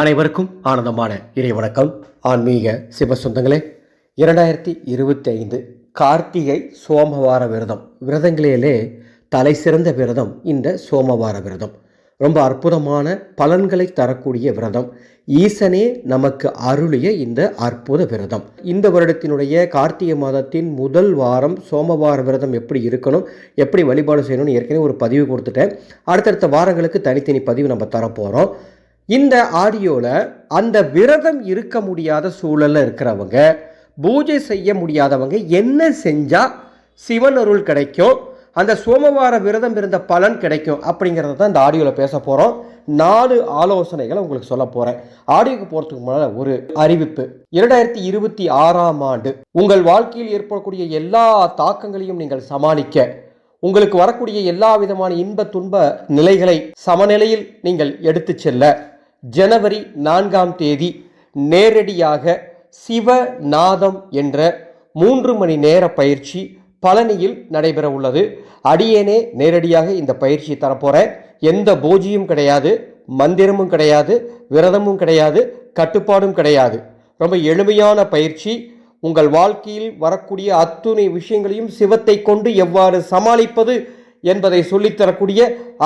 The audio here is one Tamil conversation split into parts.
அனைவருக்கும் ஆனந்தமான இறை வணக்கம். ஆன்மீக சிவ சொந்தங்களே இரண்டாயிரத்தி இருபத்தி ஐந்து கார்த்திகை சோமவார விரதம். விரதங்களிலே தலை சிறந்த விரதம் இந்த சோமவார விரதம். ரொம்ப அற்புதமான பலன்களை தரக்கூடிய விரதம். ஈசனே நமக்கு அருளிய இந்த அற்புத விரதம். இந்த வருடத்தினுடைய கார்த்திகை மாதத்தின் முதல் வாரம் சோமவார விரதம் எப்படி இருக்கணும் எப்படி வழிபாடு செய்யணும்னு ஏற்கனவே ஒரு பதிவு கொடுத்துட்டேன். அடுத்தடுத்த வாரங்களுக்கு தனித்தனி பதிவு நம்ம தரப்போகிறோம் இந்த ஆடியோவில் அந்த விரதம் இருக்க முடியாத சூழலில் இருக்கிறவங்க பூஜை செய்ய முடியாதவங்க என்ன செஞ்சால் சிவன் அருள் கிடைக்கும் அந்த சோமவார விரதம் இருந்த பலன் கிடைக்கும் அப்படிங்கிறத தான் இந்த ஆடியோவில் பேச போகிறோம் நாலு ஆலோசனைகளை உங்களுக்கு சொல்ல போகிறேன் ஆடியோக்கு போகிறதுக்கு முன்னால் ஒரு அறிவிப்பு. இரண்டாயிரத்தி இருபத்தி ஆறாம் ஆண்டு உங்கள் வாழ்க்கையில் ஏற்படக்கூடிய எல்லா தாக்கங்களையும் நீங்கள் சமாளிக்க உங்களுக்கு வரக்கூடிய எல்லா விதமான இன்ப துன்ப நிலைகளை சமநிலையில் நீங்கள் எடுத்துச் செல்ல ஜனவரி நான்காம் தேதி நேரடியாக சிவநாதம் என்ற மூன்று மணி நேர பயிற்சி பழனியில் நடைபெற உள்ளது. அடியேனே நேரடியாக இந்த பயிற்சியை தரப்போகிறேன் எந்த பூஜியும் கிடையாது மந்திரமும் கிடையாது விரதமும் கிடையாது கட்டுப்பாடும் கிடையாது. ரொம்ப எளிமையான பயிற்சி. உங்கள் வாழ்க்கையில் வரக்கூடிய அத்துணை விஷயங்களையும் சிவத்தை கொண்டு எவ்வாறு சமாளிப்பது என்பதை சொல்லித்தரக்கூடிய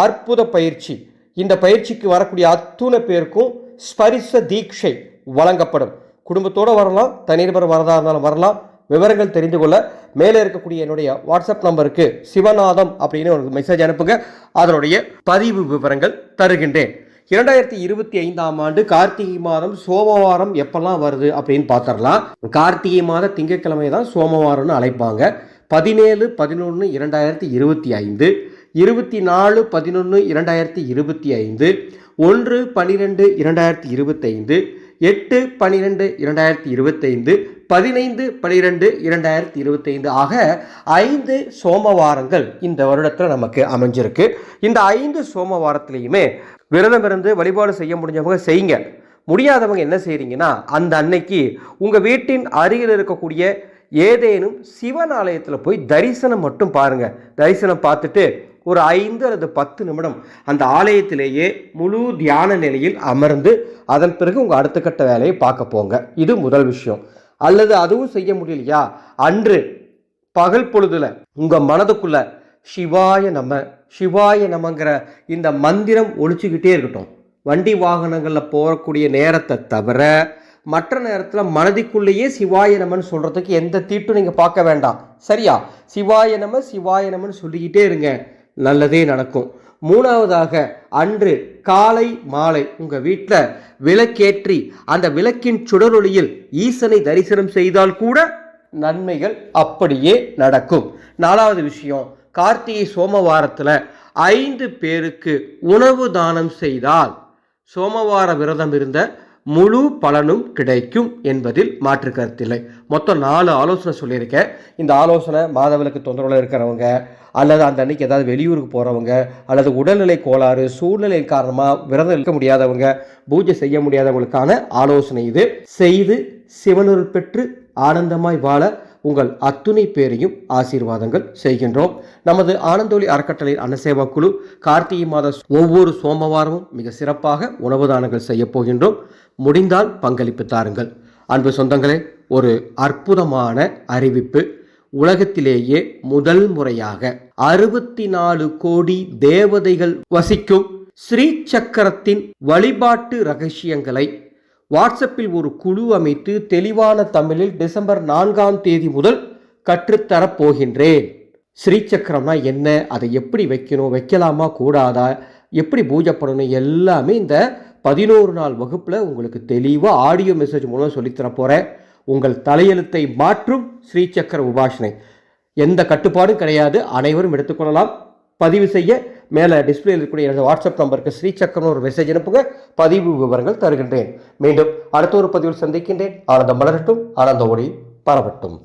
அற்புத பயிற்சி. இந்த பயிற்சிக்கு வரக்கூடிய அத்துணை பேருக்கும் ஸ்பரிச தீட்சை வழங்கப்படும். குடும்பத்தோடு வரலாம் தனிநபர் வரதா இருந்தாலும் வரலாம். விவரங்கள் தெரிந்து கொள்ள மேலே இருக்கக்கூடிய என்னுடைய வாட்ஸ்அப் நம்பருக்கு சிவநாதம் அப்படின்னு ஒரு மெசேஜ் அனுப்புங்க. அதனுடைய பதிவு விவரங்கள் தருகின்றேன். இரண்டாயிரத்தி இருபத்தி ஐந்தாம் ஆண்டு கார்த்திகை மாதம் சோமவாரம் எப்பெல்லாம் வருது அப்படின்னு பார்த்துடலாம். கார்த்திகை மாத திங்கட்கிழமை தான் சோமவாரம்னு அழைப்பாங்க. பதினேழு பதினொன்று இரண்டாயிரத்தி இருபத்தி ஐந்து இருபத்தி நாலு பதினொன்று இரண்டாயிரத்தி இருபத்தி ஐந்து ஒன்று பன்னிரெண்டு இரண்டாயிரத்தி இருபத்தைந்து எட்டு பன்னிரெண்டு இரண்டாயிரத்தி இருபத்தைந்து பதினைந்து பனிரெண்டு இரண்டாயிரத்தி இருபத்தைந்து ஆக ஐந்து சோமவாரங்கள் இந்த வருடத்தில் நமக்கு அமைஞ்சிருக்கு. இந்த ஐந்து சோமவாரத்துலேயுமே விரதம் இருந்து வழிபாடு செய்ய முடிஞ்சவங்க செய்யுங்க. முடியாதவங்க என்ன செய்கிறீங்கன்னா அந்த அன்னைக்கு உங்கள் வீட்டின் அருகில் இருக்கக்கூடிய ஏதேனும் சிவன் ஆலயத்தில் போய் தரிசனம் மட்டும் பாருங்கள் தரிசனம் பார்த்துட்டு ஒரு ஐந்து அல்லது பத்து நிமிடம் அந்த ஆலயத்திலேயே முழு தியான நிலையில் அமர்ந்து அதன் பிறகு உங்கள் அடுத்த கட்ட வேலையை பார்க்க போங்க. இது முதல் விஷயம். அல்லது அதுவும் செய்ய முடியலையா? அன்று பகல் பொழுதுல உங்கள் மனதுக்குள்ள சிவாய நம சிவாய நமங்கிற இந்த மந்திரம் ஒழிச்சுக்கிட்டே இருக்கட்டும். வண்டி வாகனங்களில் போகக்கூடிய நேரத்தை தவிர மற்ற நேரத்தில் மனதிக்குள்ளேயே சிவாய சொல்கிறதுக்கு எந்த தீட்டும் நீங்கள் பார்க்க வேண்டாம். சரியா? சிவாய நம சிவாய சொல்லிக்கிட்டே இருங்க. நல்லதே நடக்கும். மூணாவதாக அன்று காலை மாலை உங்கள் வீட்டில் விளக்கேற்றி அந்த விளக்கின் சுடரொளியில் ஈசனை தரிசனம் செய்தால் கூட நன்மைகள் அப்படியே நடக்கும். நாலாவது விஷயம் கார்த்திகை சோமவாரத்தில் ஐந்து பேருக்கு உணவு தானம் செய்தால் சோமவார விரதம் இருந்த முழு பலனும் கிடைக்கும் என்பதில் மாற்று கருத்தில்லை மொத்தம் நாலு ஆலோசனை சொல்லியிருக்கேன். இந்த ஆலோசனை மாதவிலக்கு தொந்தரவில் இருக்கிறவங்க அல்லது அந்த அன்னைக்கு ஏதாவது வெளியூருக்கு போகிறவங்க அல்லது உடல்நிலை கோளாறு சூழ்நிலை காரணமாக விரதம் இருக்க முடியாதவங்க பூஜை செய்ய முடியாதவங்களுக்கான ஆலோசனை இது. செய்து சிவனருள் பெற்று ஆனந்தமாய் வாழ உங்கள் அத்துணை பேரையும் ஆசீர்வாதங்கள் செய்கின்றோம். நமது ஆனந்தோலி அறக்கட்டளை அன்னசேவா குழு கார்த்திகை மாத ஒவ்வொரு சோமவாரமும் மிக சிறப்பாக உணவு தானங்கள் செய்ய போகின்றோம். முடிந்தால் பங்களிப்பு தாருங்கள். அன்பு சொந்தங்களே ஒரு அற்புதமான அறிவிப்பு. உலகத்திலேயே முதல் முறையாக அறுபத்தி நாலு கோடி தேவதைகள் வசிக்கும் ஸ்ரீ சக்கரத்தின் வழிபாட்டு ரகசியங்களை வாட்ஸ்அப்பில் ஒரு குழு அமைத்து தெளிவான தமிழில் டிசம்பர் நான்காம் தேதி முதல் கற்றுத்தரப் போகின்றேன். ஸ்ரீசக்கரம்னா என்ன? அதை எப்படி வைக்கணும்? வைக்கலாமா? கூடாதா? எப்படி பூஜை பண்ணணும்? எல்லாமே இந்த பதினோரு நாள் வகுப்பில் உங்களுக்கு தெளிவாக ஆடியோ மெசேஜ் மூலம் சொல்லித்தர போகிறேன் உங்கள் தலையெழுத்தை மாற்றும் ஸ்ரீசக்கர உபாசனை எந்த கட்டுப்பாடும் கிடையாது. அனைவரும் எடுத்துக்கொள்ளலாம் பதிவு செய்ய மேலே டிஸ்பிளே இருக்கக்கூடிய எனது வாட்ஸ்அப் நம்பருக்கு ஸ்ரீசக்கரம் ஒரு மெசேஜ் அனுப்புங்க. பதிவு விவரங்கள் தருகின்றேன். மீண்டும் அடுத்த ஒரு பதிவில் சந்திக்கின்றேன். ஆனந்தம் மலரட்டும். ஆனந்த ஒளி பரவட்டும்.